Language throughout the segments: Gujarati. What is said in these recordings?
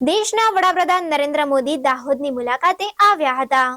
દેશના વડાપ્રધાન નરેન્દ્ર મોદી દાહોદની મુલાકાતે આવ્યા હતા.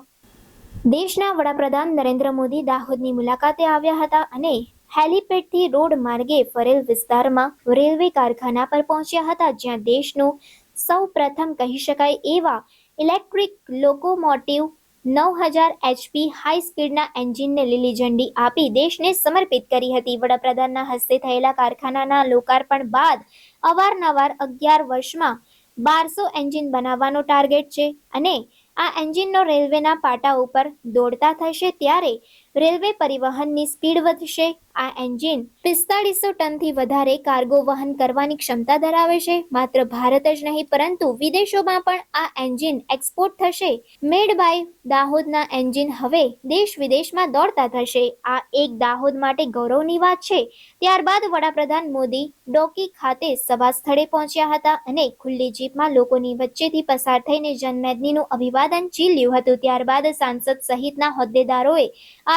દેશના વડાપ્રધાન નરેન્દ્ર મોદી દાહોદની મુલાકાતે આવ્યા હતા અને હેલીપેડથી રોડ માર્ગે ફરેલ વિસ્તારમાં રેલવે કારખાના પર પહોંચ્યા હતા, જ્યાં દેશનું સૌ પ્રથમ કહી શકાય એવા ઇલેક્ટ્રિક લોકોમોટિવ નવ હજાર એચપી હાઈ સ્પીડના એન્જિનને લીલી ઝંડી આપી દેશને સમર્પિત કરી હતી. વડાપ્રધાનના હસ્તે થયેલા કારખાનાના લોકાર્પણ બાદ અવારનવાર અગિયાર વર્ષમાં બારસો એન્જિન બનાવવાનો ટાર્ગેટ છે અને આ એન્જિનનો રેલવેના પાટા ઉપર દોડતા થશે ત્યારે રેલવે પરિવહનની સ્પીડ વધશે, આ એન્જિન પિસ્તાળીસો ટનથી વધારે કાર્ગો વહન કરવાની ક્ષમતા ધરાવે છે. માત્ર ભારત જ નહીં, પરંતુ વિદેશોમાં પણ આ એન્જિન એક્સપોર્ટ થશે. મેડ બાય દાહોદના એન્જિન હવે દેશ વિદેશમાં દોડતા થશે. આ એક દાહોદ માટે ગૌરવની વાત છે. ત્યારબાદ વડાપ્રધાન મોદી ડોકી ખાતે સભા સ્થળે પહોંચ્યા હતા અને ખુલ્લી જીપમાં લોકોની વચ્ચેથી પસાર થઈને જનમેદનીનું અભિવાદન ઝીલ્યું હતું. ત્યારબાદ સાંસદ સહિતના હોદ્દેદારોએ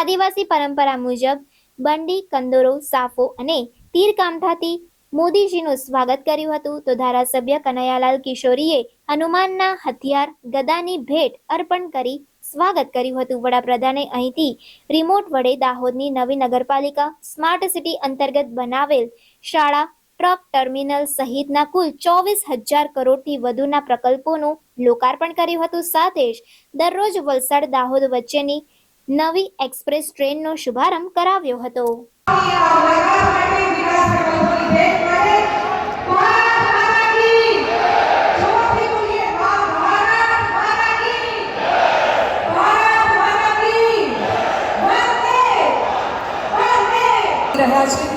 આદિવાસી પરંપરા મુજબ બંડી, કંદોરો, સાફો અને તીર તીરકામઠાથી મોદીજીનું સ્વાગત કર્યું હતું. તો ધારાસભ્ય કનૈયાલાલ કિશોરીએ હનુમાનના હથિયાર, ગદાની ભેટ અર્પણ કરી સ્વાગત કર્યું હતું. વડાપ્રધાને અહીંથી રિમોટ વડે દાહોદની નવી નગરપાલિકા સ્માર્ટ સિટી અંતર્ગત બનાવેલ શાળા, ટ્રક ટર્મિનલ સહિતના કુલ ચોવીસ હજાર કરોડથી વધુના પ્રકલ્પોનું લોકાર્પણ કર્યું હતું. સાથે જ દરરોજ વલસાડ દાહોદ વચ્ચેની નવી એક્સપ્રેસ ટ્રેનનો શુભારંભ કરાવ્યો હતો.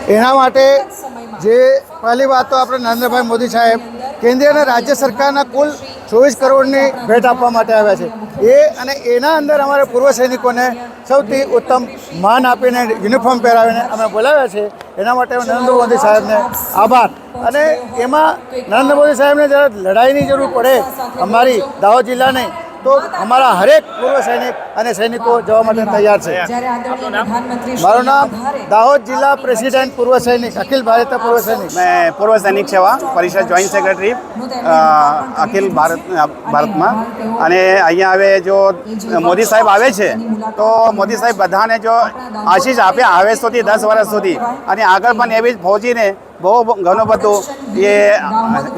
એના માટે જે પહેલી વાત તો આપણે નરેન્દ્રભાઈ મોદી સાહેબ, કેન્દ્ર અને રાજ્ય સરકારના કુલ ચોવીસ કરોડની ભેટ આપવા માટે આવ્યા છે. એ અને એના અંદર અમારે પૂર્વ સૈનિકોને સૌથી ઉત્તમ માન આપીને યુનિફોર્મ પહેરાવીને અમે બોલાવ્યા છે. એના માટે નરેન્દ્ર મોદી સાહેબને આભાર. અને એમાં નરેન્દ્ર મોદી સાહેબને જ્યારે લડાઈની જરૂર પડે, અમારી દાહોદ જિલ્લાની તો અમારા હરેક પૂર્વ સૈનિક અને સૈનિકો જવા માટે તૈયાર છે. મારું નામ દાહોદ જિલ્લા પ્રેસિડેન્ટ પૂર્વ સૈનિક અખિલ ભારત પૂર્વ સૈનિક. મેં પૂર્વ સૈનિક સેવા પરિષદ જોઈન્ટ સેક્રેટરી અખિલ ભારત ભારતમાં. અને અહીંયા હવે જો મોદી સાહેબ આવે છે તો મોદી સાહેબ બધાને જો આશીષ આપ્યા આવે સુધી દસ વર્ષ સુધી. અને આગળ પણ એવી જ ફોજીને બહુ ઘણું બધું એ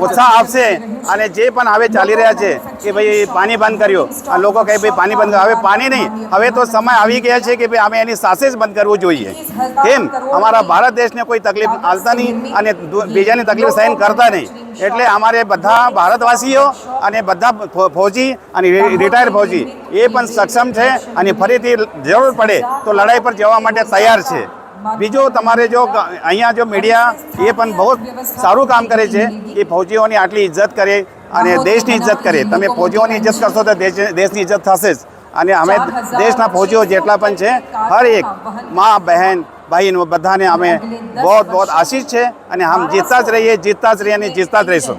ઉત્સાહ આપશે અને જે પણ હવે ચાલી રહ્યા છે, કે ભાઈ પાણી બંધ કર્યું. આ લોકો કહે ભાઈ પાણી બંધ. હવે પાણી નહીં. હવે તો સમય આવી ગયા છે કે ભાઈ અમે એની સાથે જ બંધ કરવું જોઈએ. કેમ? અમારા ભારત દેશને કોઈ તકલીફ આવતા નહીં અને બીજાની તકલીફ સહન કરતા નહીં. એટલે અમારે બધા ભારતવાસીઓ અને બધા ફૌજી અને રિટાયર્ડ ફૌજી એ પણ સક્ષમ છે અને ફરીથી જરૂર પડે તો લડાઈ પર જવા માટે તૈયાર છે. બીજું તમારે જો અહીંયા જો મીડિયા એ પણ બહુ સારું કામ કરે છે એ ફૌજીઓની આટલી ઇજ્જત કરે અને દેશની ઇજ્જત કરે. તમે ફૌજીઓની ઇજ્જત કરશો તો દેશની ઇજ્જત થશે જ. અને અમે દેશના ફૌજીઓ જેટલા પણ છે હર એક મા બહેન ભાઈ બધાને અમે બહુ બહુ આશીષ છે અને આમ જીતતા જ રહીએ જીતતા જ રહીએ અને જીતતા જ રહીશું.